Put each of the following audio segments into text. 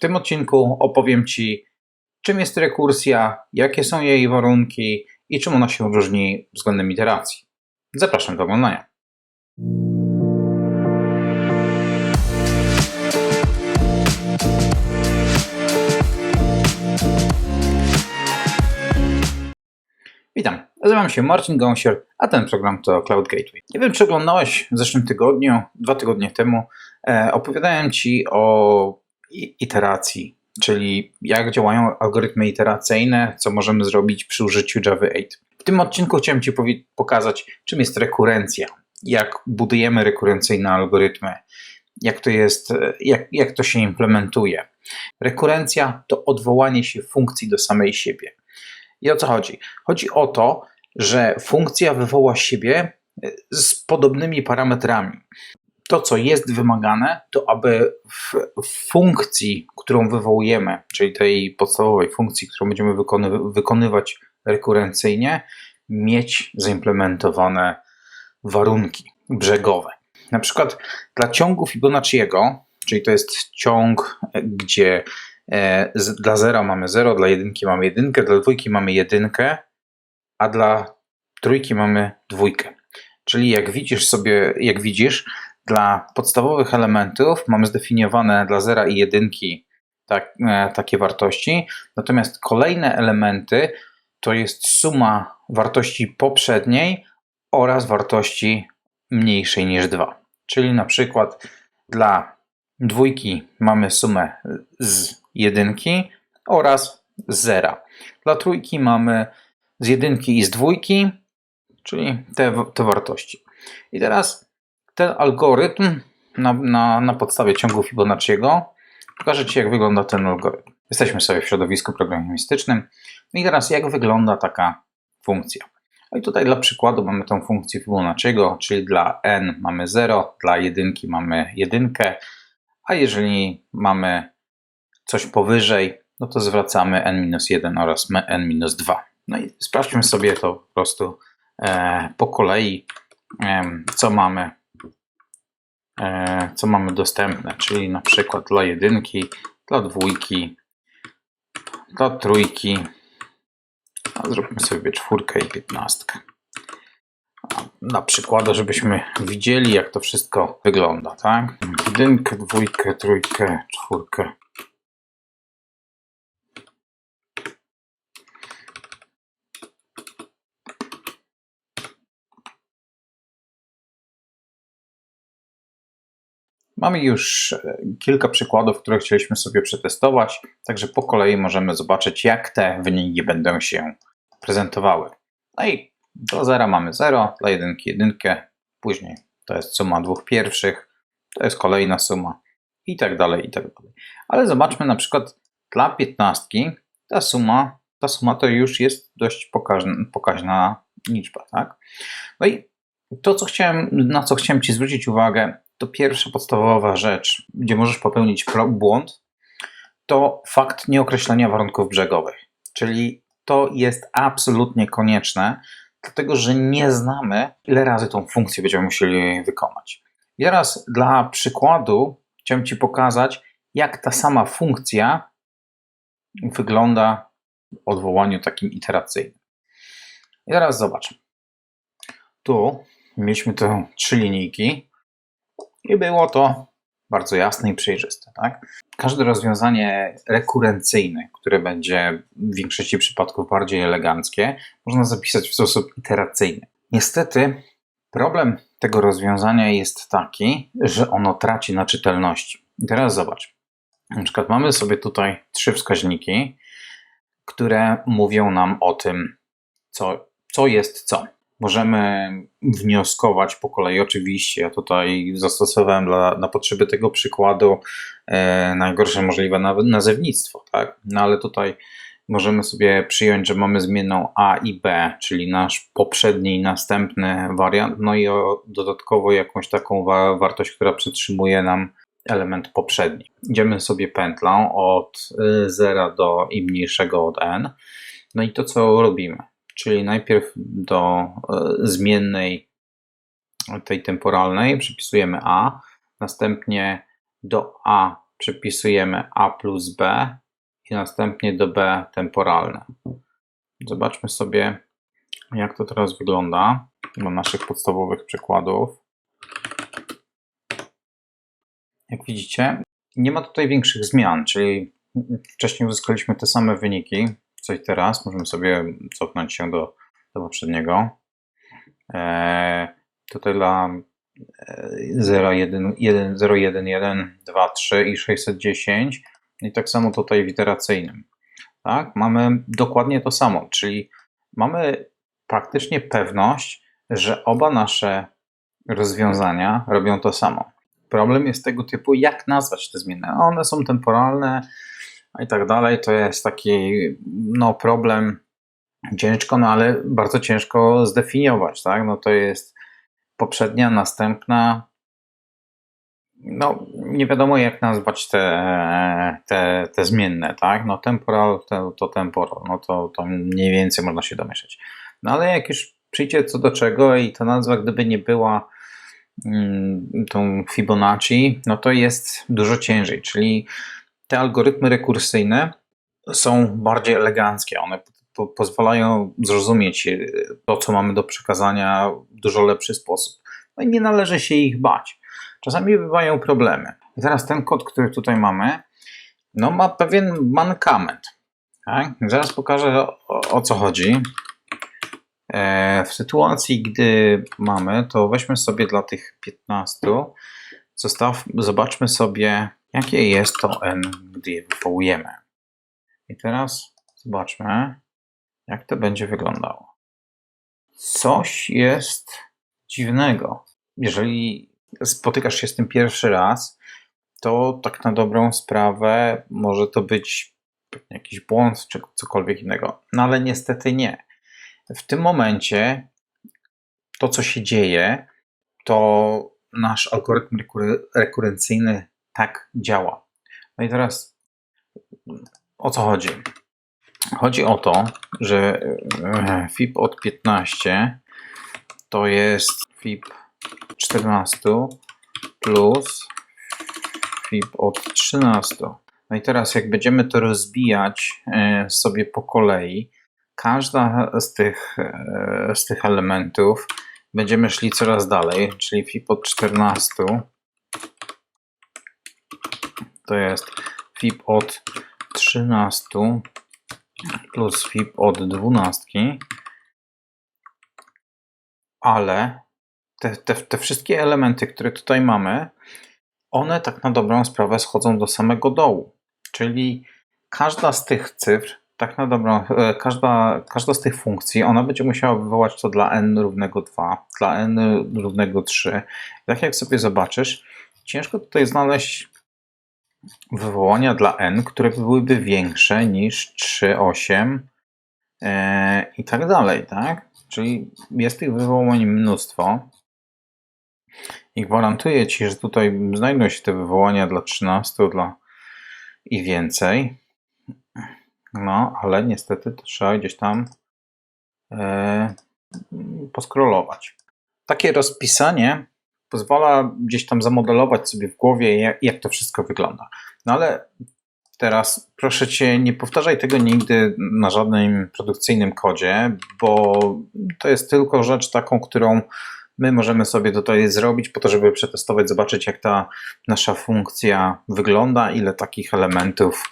tym odcinku opowiem Ci, czym jest rekursja, jakie są jej warunki i czym ona się różni względem iteracji. Zapraszam do oglądania. Witam, nazywam się Marcin Gąsior, a ten program to Cloud Gateway. Nie wiem, czy oglądałeś w zeszłym tygodniu, dwa tygodnie temu, e, opowiadałem Ci o iteracji, czyli jak działają algorytmy iteracyjne, co możemy zrobić przy użyciu Java 8. W tym odcinku chciałem Ci pokazać, czym jest rekurencja, jak budujemy rekurencyjne algorytmy, jak to jest, jak, jak to się implementuje. Rekurencja to odwołanie się funkcji do samej siebie. I o co chodzi? Chodzi o to, że funkcja wywoła siebie e, z podobnymi parametrami. To, co jest wymagane, to aby w funkcji, którą wywołujemy, czyli tej podstawowej funkcji, którą będziemy wykony wykonywać rekurencyjnie, mieć zaimplementowane warunki brzegowe. Na przykład dla ciągu Fibonacciego, czyli to jest ciąg, gdzie E, dla zera mamy 0, dla jedynki mamy jedynkę, dla dwójki mamy jedynkę, a dla trójki mamy dwójkę. Czyli jak widzisz sobie, jak widzisz, dla podstawowych elementów mamy zdefiniowane dla zera i jedynki tak, e, takie wartości, natomiast kolejne elementy to jest suma wartości poprzedniej oraz wartości mniejszej niż 2. Czyli na przykład dla dwójki mamy sumę z jedynki oraz zera. Dla trójki mamy z jedynki i z dwójki, czyli te, te wartości. I teraz ten algorytm na, na, na podstawie ciągu Fibonacciego pokażę Ci, jak wygląda ten algorytm. Jesteśmy sobie w środowisku programistycznym. I teraz, jak wygląda taka funkcja? No i tutaj dla przykładu mamy tą funkcję Fibonacciego, czyli dla n mamy 0, dla jedynki mamy jedynkę, a jeżeli mamy coś powyżej, no to zwracamy n-1 oraz n-2. No i sprawdźmy sobie to po prostu e, po kolei, co mamy co mamy dostępne, czyli na przykład dla jedynki, dla dwójki, dla trójki, a zróbmy sobie czwórkę i piętnastkę. Na przykład, żebyśmy widzieli, jak to wszystko wygląda, tak? Jedynkę, dwójkę, trójkę, czwórkę, Mamy już e, kilka przykładów, które chcieliśmy sobie przetestować, także po kolei możemy zobaczyć, jak te wyniki będą się prezentowały. No i do zera mamy 0, dla jedynki jedynkę, później to jest suma dwóch pierwszych, to jest kolejna suma i tak dalej, i tak dalej. Ale zobaczmy na przykład dla piętnastki, ta suma, ta suma to już jest dość pokaźna, pokaźna liczba, tak? No i to, co chciałem, na co chciałem Ci zwrócić uwagę, to pierwsza podstawowa rzecz, gdzie możesz popełnić błąd, to fakt nieokreślenia warunków brzegowych. Czyli to jest absolutnie konieczne, dlatego że nie znamy, ile razy tą funkcję będziemy musieli wykonać. I teraz dla przykładu chciałem Ci pokazać, jak ta sama funkcja wygląda w odwołaniu takim iteracyjnym. I teraz zobacz. Tu mieliśmy te trzy linijki, i było to bardzo jasne i przejrzyste. Tak? Każde rozwiązanie rekurencyjne, które będzie w większości przypadków bardziej eleganckie, można zapisać w sposób iteracyjny. Niestety, problem tego rozwiązania jest taki, że ono traci na czytelności. I teraz zobacz. Na przykład mamy sobie tutaj trzy wskaźniki, które mówią nam o tym, co, co jest co. Możemy wnioskować po kolei, oczywiście. Ja tutaj zastosowałem dla, na potrzeby tego przykładu e, najgorsze możliwe nazewnictwo, tak? No ale tutaj możemy sobie przyjąć, że mamy zmienną A i B, czyli nasz poprzedni i następny wariant, no i o, dodatkowo jakąś taką wa wartość, która przytrzymuje nam element poprzedni. Idziemy sobie pętlą od 0 e, do i mniejszego od n. No i to co robimy? Czyli najpierw do e, zmiennej tej temporalnej przypisujemy a, następnie do a przypisujemy a plus b i następnie do b temporalne. Zobaczmy sobie, jak to teraz wygląda do naszych podstawowych przykładów. Jak widzicie, nie ma tutaj większych zmian, czyli wcześniej uzyskaliśmy te same wyniki, co i teraz. Możemy sobie cofnąć się do, do poprzedniego. Eee, tutaj dla 0, 1, 1, 0, 1, 1, 2, 3 i 610 i tak samo tutaj w iteracyjnym. Tak? Mamy dokładnie to samo, czyli mamy praktycznie pewność, że oba nasze rozwiązania robią to samo. Problem jest tego typu, jak nazwać te zmiany. One są temporalne i tak dalej. To jest taki no, problem ciężko, no ale bardzo ciężko zdefiniować. Tak? No, to jest poprzednia, następna. No, nie wiadomo jak nazwać te, te, te zmienne, tak? No, temporal to, to temporal, no to, to mniej więcej można się domyśleć. No, ale jak już przyjdzie co do czego i ta nazwa, gdyby nie była mm, tą Fibonacci, no to jest dużo ciężej, czyli te algorytmy rekursyjne są bardziej eleganckie, one po, pozwalają zrozumieć e, to, co mamy do przekazania w dużo lepszy sposób. No i nie należy się ich bać. Czasami bywają problemy. I teraz ten kod, który tutaj mamy, no ma pewien mankament. Tak? Zaraz pokażę o, o co chodzi. E, w sytuacji, gdy mamy, to weźmy sobie dla tych 15, zostaw, zobaczmy sobie, jakie jest to n, gdy je wywołujemy. I teraz zobaczmy, jak to będzie wyglądało. Coś jest dziwnego. Jeżeli spotykasz się z tym pierwszy raz, to tak na dobrą sprawę może to być jakiś błąd czy cokolwiek innego. No ale niestety nie. W tym momencie to, co się dzieje, to nasz algorytm rekurencyjny tak działa. No i teraz o co chodzi? Chodzi o to, że e, FIP od 15 to jest FIP 14 plus FIP od 13. No i teraz jak będziemy to rozbijać e, sobie po kolei, każda z tych, e, z tych elementów będziemy szli coraz dalej, czyli FIP od 14 to jest FIP od 13 plus FIP od 12, ale te, te, te wszystkie elementy, które tutaj mamy, one tak na dobrą sprawę schodzą do samego dołu. Czyli każda z tych cyfr, tak na dobrą, e, każda, każda z tych funkcji, ona będzie musiała wywołać to dla n równego 2, dla n równego 3. Tak jak sobie zobaczysz, ciężko tutaj znaleźć wywołania dla n, które byłyby większe niż 3, 8 e, i tak dalej, tak? Czyli jest tych wywołań mnóstwo. I gwarantuję Ci, że tutaj znajdą się te wywołania dla 13 dla i więcej. No, ale niestety to trzeba gdzieś tam e, poskrolować. Takie rozpisanie pozwala gdzieś tam zamodelować sobie w głowie, jak, to wszystko wygląda. No ale teraz proszę cię, nie powtarzaj tego nigdy na żadnym produkcyjnym kodzie, bo to jest tylko rzecz taką, którą my możemy sobie tutaj zrobić po to, żeby przetestować, zobaczyć jak ta nasza funkcja wygląda, ile takich elementów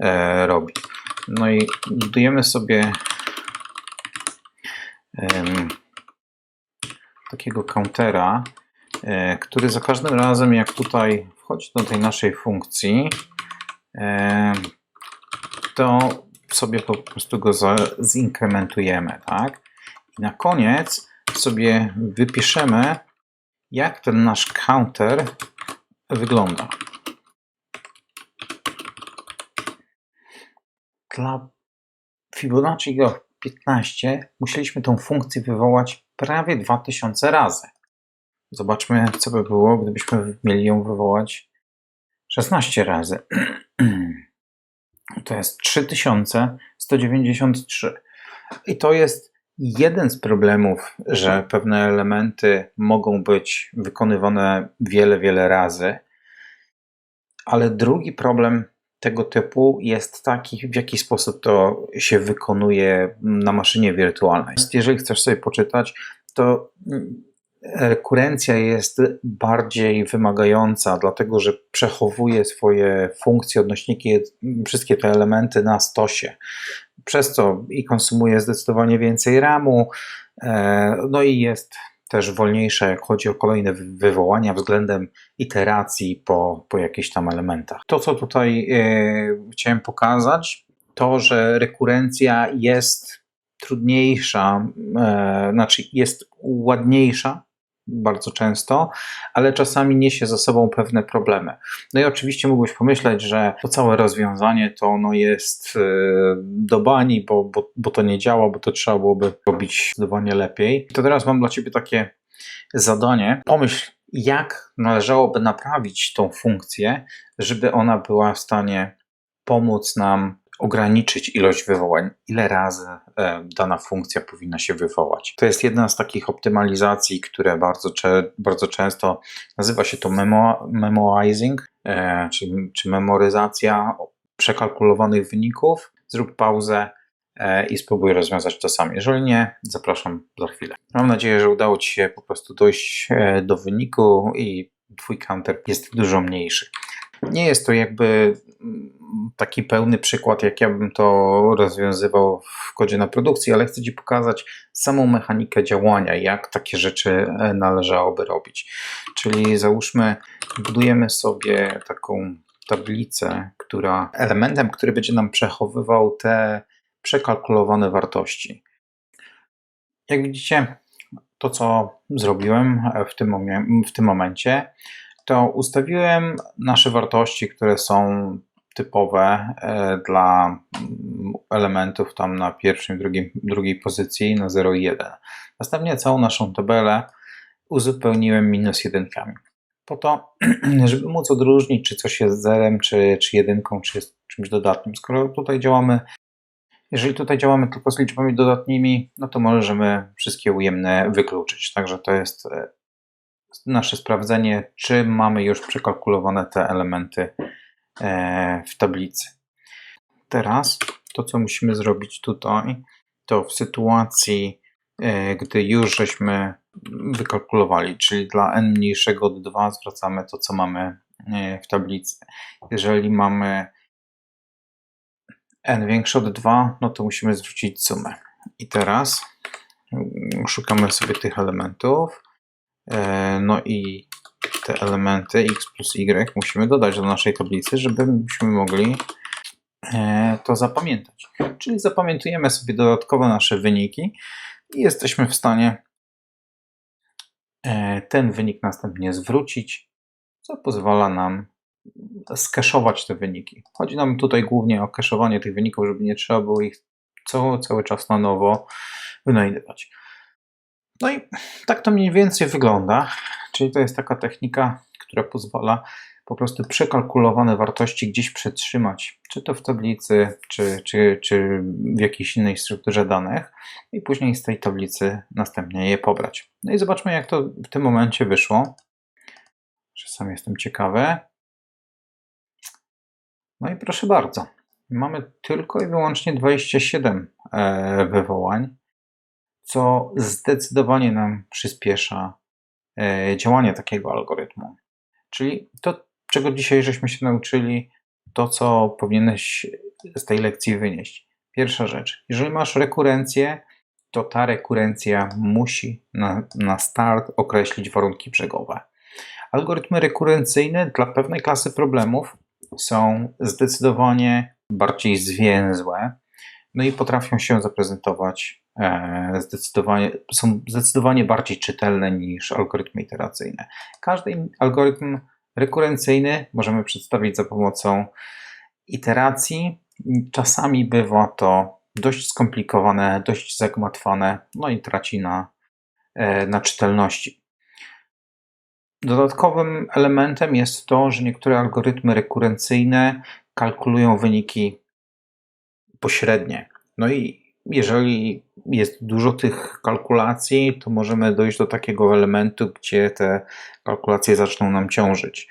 e, robi. No i budujemy sobie takiego countera, który za każdym razem, jak tutaj wchodzi do tej naszej funkcji, e, to sobie po prostu go zinkrementujemy, tak? I na koniec sobie wypiszemy, jak ten nasz counter wygląda. Dla Fibonacci 15 musieliśmy tą funkcję wywołać prawie 2000 razy. Zobaczmy, co by było, gdybyśmy mieli ją wywołać 16 razy. To jest 3193. I to jest jeden z problemów, że pewne elementy mogą być wykonywane wiele, wiele razy, Ale drugi problem tego typu jest taki, w jaki sposób to się wykonuje na maszynie wirtualnej. Jeżeli chcesz sobie poczytać, to rekurencja jest bardziej wymagająca, dlatego że przechowuje swoje funkcje, odnośniki, wszystkie te elementy na stosie, przez co i konsumuje zdecydowanie więcej RAMu, e, no i jest też wolniejsza, jak chodzi o kolejne wywołania względem iteracji po, po jakichś tam elementach. To, co tutaj e, chciałem pokazać, to, że rekurencja jest trudniejsza, e, znaczy jest ładniejsza bardzo często, ale czasami niesie za sobą pewne problemy. No i oczywiście mógłbyś pomyśleć, że to całe rozwiązanie to ono jest e, do bani, bo, bo, bo to nie działa, bo to trzeba byłoby robić zdecydowanie lepiej. To teraz mam dla Ciebie takie zadanie. Pomyśl, jak należałoby naprawić tą funkcję, żeby ona była w stanie pomóc nam ograniczyć ilość wywołań, ile razy e, dana funkcja powinna się wywołać. To jest jedna z takich optymalizacji, które bardzo, bardzo często nazywa się to memo, memoizing, e, czyli, czy memoryzacja przekalkulowanych wyników. Zrób pauzę e, i spróbuj rozwiązać to sam. Jeżeli nie, zapraszam za chwilę. Mam nadzieję, że udało Ci się po prostu dojść do wyniku i Twój counter jest dużo mniejszy. Nie jest to jakby taki pełny przykład, jak ja bym to rozwiązywał w kodzie na produkcji, ale chcę Ci pokazać samą mechanikę działania, jak takie rzeczy e, należałoby robić. Czyli załóżmy, budujemy sobie taką tablicę, która elementem, który będzie nam przechowywał te przekalkulowane wartości. Jak widzicie, to co zrobiłem w tym, w tym momencie, to ustawiłem nasze wartości, które są typowe e, dla mm, elementów tam na pierwszym, drugim, drugiej pozycji na 0 i 1. Następnie całą naszą tabelę uzupełniłem minus jedynkami. Po to, żeby móc odróżnić, czy coś jest zerem, czy, czy jedynką, czy jest czymś dodatnim. Skoro tutaj działamy, jeżeli tutaj działamy tylko z liczbami dodatnimi, no to możemy wszystkie ujemne wykluczyć. Także to jest e, nasze sprawdzenie, czy mamy już przekalkulowane te elementy e, w tablicy. Teraz to, co musimy zrobić tutaj, to w sytuacji, e, gdy już żeśmy wykalkulowali, czyli dla n mniejszego od 2 zwracamy to, co mamy e, w tablicy. Jeżeli mamy n większe od 2, no to musimy zwrócić sumę. I teraz szukamy sobie tych elementów. E, no i te elementy x plus y musimy dodać do naszej tablicy, żebyśmy mogli e, to zapamiętać. Czyli zapamiętujemy sobie dodatkowo nasze wyniki i jesteśmy w stanie e, ten wynik następnie zwrócić, co pozwala nam skeszować te wyniki. Chodzi nam tutaj głównie o keszowanie tych wyników, żeby nie trzeba było ich cały, cały czas na nowo wynajdywać. No i tak to mniej więcej wygląda. Czyli to jest taka technika, która pozwala po prostu przekalkulowane wartości gdzieś przetrzymać, czy to w tablicy, czy, czy, czy w jakiejś innej strukturze danych, i później z tej tablicy następnie je pobrać. No i zobaczmy, jak to w tym momencie wyszło. Że sam jestem ciekawy. No i proszę bardzo, mamy tylko i wyłącznie 27 e, wywołań co zdecydowanie nam przyspiesza e, działanie takiego algorytmu. Czyli to, czego dzisiaj żeśmy się nauczyli, to co powinieneś z tej lekcji wynieść. Pierwsza rzecz, jeżeli masz rekurencję, to ta rekurencja musi na, na start określić warunki brzegowe. Algorytmy rekurencyjne dla pewnej klasy problemów są zdecydowanie bardziej zwięzłe, no i potrafią się zaprezentować zdecydowanie, są zdecydowanie bardziej czytelne niż algorytmy iteracyjne. Każdy algorytm rekurencyjny możemy przedstawić za pomocą iteracji. Czasami bywa to dość skomplikowane, dość zagmatwane, no i traci na, e, na czytelności. Dodatkowym elementem jest to, że niektóre algorytmy rekurencyjne kalkulują wyniki pośrednie. No i jeżeli jest dużo tych kalkulacji, to możemy dojść do takiego elementu, gdzie te kalkulacje zaczną nam ciążyć.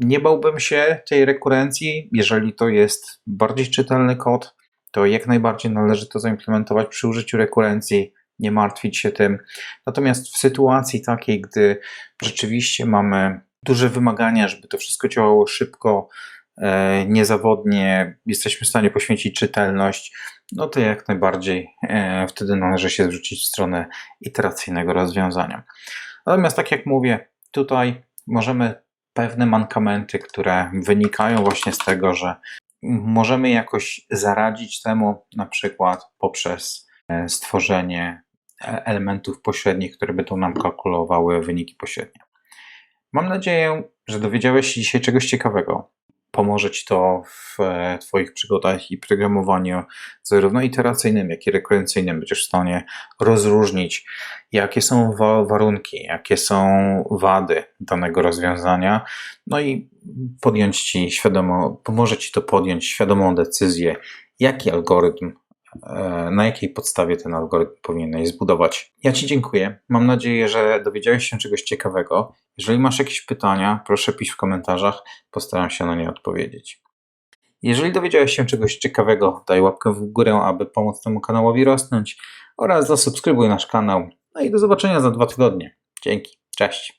Nie bałbym się tej rekurencji, jeżeli to jest bardziej czytelny kod, to jak najbardziej należy to zaimplementować przy użyciu rekurencji, nie martwić się tym. Natomiast w sytuacji takiej, gdy rzeczywiście mamy duże wymagania, żeby to wszystko działało szybko, niezawodnie, jesteśmy w stanie poświęcić czytelność, no to jak najbardziej e, wtedy należy się zwrócić w stronę iteracyjnego rozwiązania. Natomiast tak jak mówię, tutaj możemy pewne mankamenty, które wynikają właśnie z tego, że możemy jakoś zaradzić temu, na przykład poprzez e, stworzenie e, elementów pośrednich, które będą nam kalkulowały wyniki pośrednie. Mam nadzieję, że dowiedziałeś się dzisiaj czegoś ciekawego. Pomoże Ci to w e, Twoich przygodach i programowaniu zarówno iteracyjnym, jak i rekurencyjnym. Będziesz w stanie rozróżnić, jakie są wa- warunki, jakie są wady danego rozwiązania, no i podjąć Ci świadomo, pomoże Ci to podjąć świadomą decyzję, jaki algorytm na jakiej podstawie ten algorytm powinieneś zbudować. Ja Ci dziękuję. Mam nadzieję, że dowiedziałeś się czegoś ciekawego. Jeżeli masz jakieś pytania, proszę pisz w komentarzach, postaram się na nie odpowiedzieć. Jeżeli dowiedziałeś się czegoś ciekawego, daj łapkę w górę, aby pomóc temu kanałowi rosnąć oraz zasubskrybuj nasz kanał. No i do zobaczenia za dwa tygodnie. Dzięki. Cześć.